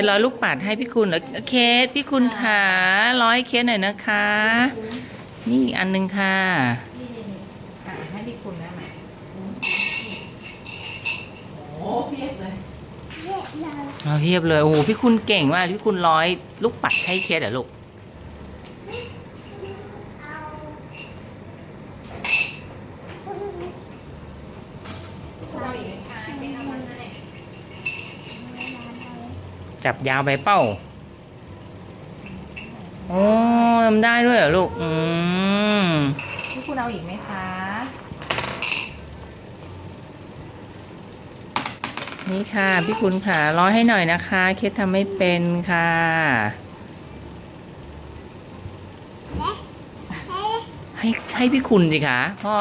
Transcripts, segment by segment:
สร้อยลูกปัดให้พี่คุณเหรอเคสพี่คุณขาร้อยเคสหน่อยนะคะ นี่อีกอันหนึงค่ะนี่นี่นี่อะให้พี่คุณนะมาโอ้เพียบเลยมาเพียบเลยโอ้โหพี่คุณเก่งมากพี่คุณร้อยลูกปัดให้เคสเหรอลูก เราอีกไหมคะไม่เอามาให้ จับยาวไปเป้าโอ้ทำได้ด้วยเหรอลูก อืมพี่คุณเอาอีกไหมคะ นี่ค่ะ พี่คุณค่ะ ร้อยให้หน่อยนะคะ เคสทำไม่เป็นค่ะให้ให้พี่คุณสิคะพ่อ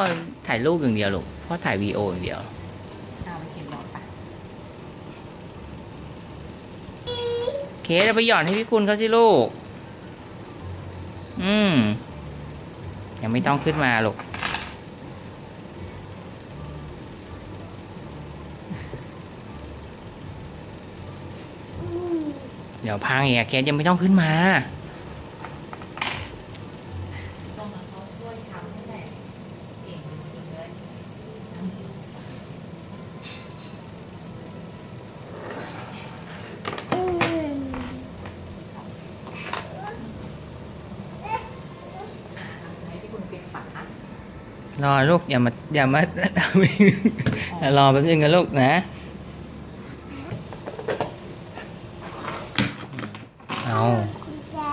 ถ่ายรูปอย่างเดียวลูกพ่อถ่ายวีดีโออย่างเดียว เอาไปเก็บรถไป เคสเอาไปหย่อนให้พี่คุณเขาสิลูก อืม ยังไม่ต้องขึ้นมาลูก เดี๋ยวพังอีกองเคสยังไม่ต้องขึ้นมา ต้องมาเขาช่วยทำให้ได้เก่งจริงๆเลย อะให้พี่คุณปิดฝาร รอลูกอย่ามาอย่ามารอแป๊บนึงนะลูกนะเอาคุณจะ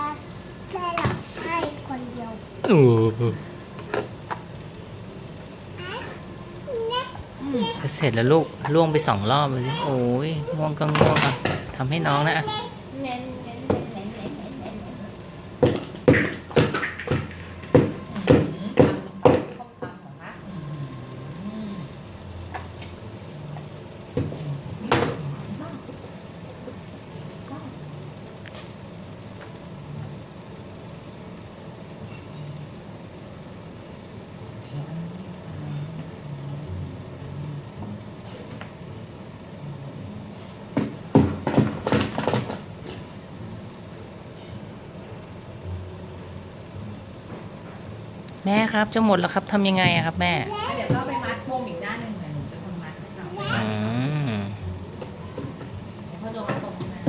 ได้หลับให้คนเดียวโอ้เสร็จแล้วลูกล่วงไปสองรอบเลยโอ้ยง่วงก็ง่วงอะทำให้น้องนะอะ เน้นเน้นเน้นเน้นเน้นเน้นเน้นอืมทำต้มตำเหรอคะอืม แม่ครับจะหมดแล้วครับทำยังไงอะครับแม่ เดี๋ยวก็ไปมัดปมอีกด้านหนึ่งเลยหนูเป็นคนมัดให้เขาอืม เดี๋ยวพ่อจะมัดตรงข้างหน้า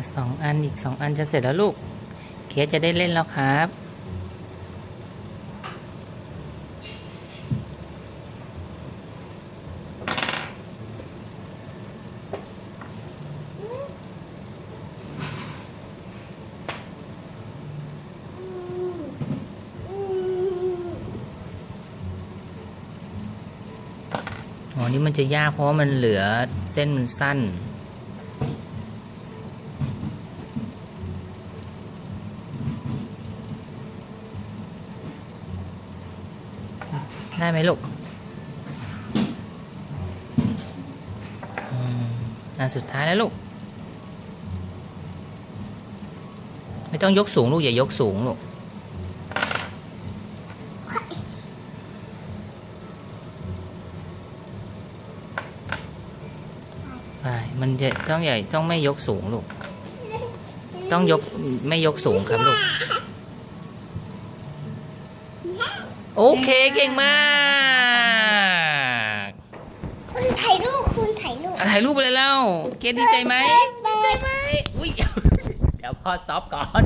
จะสองอันอีกสองอันจะเสร็จแล้วลูก เคสจะได้เล่นแล้วครับอ๋อนี่มันจะยากเพราะว่ามันเหลือเส้นมันสั้น ได้ไหมลูกอันสุดท้ายแล้วลูก ไม่ต้องยกสูงลูก อย่ายกสูงลูกใช่มันจะต้องใหญ่ต้องไม่ยกสูงลูก ต้องยกไม่ยกสูงครับลูก โอเคเก่งมาก คุณถ่ายรูปคุณถ่ายรูปอะถ่ายรูปไปเลยแล้วเกดดีใจไหมเปิด อุ้ย เดี๋ยวพ่อสต็อปก่อน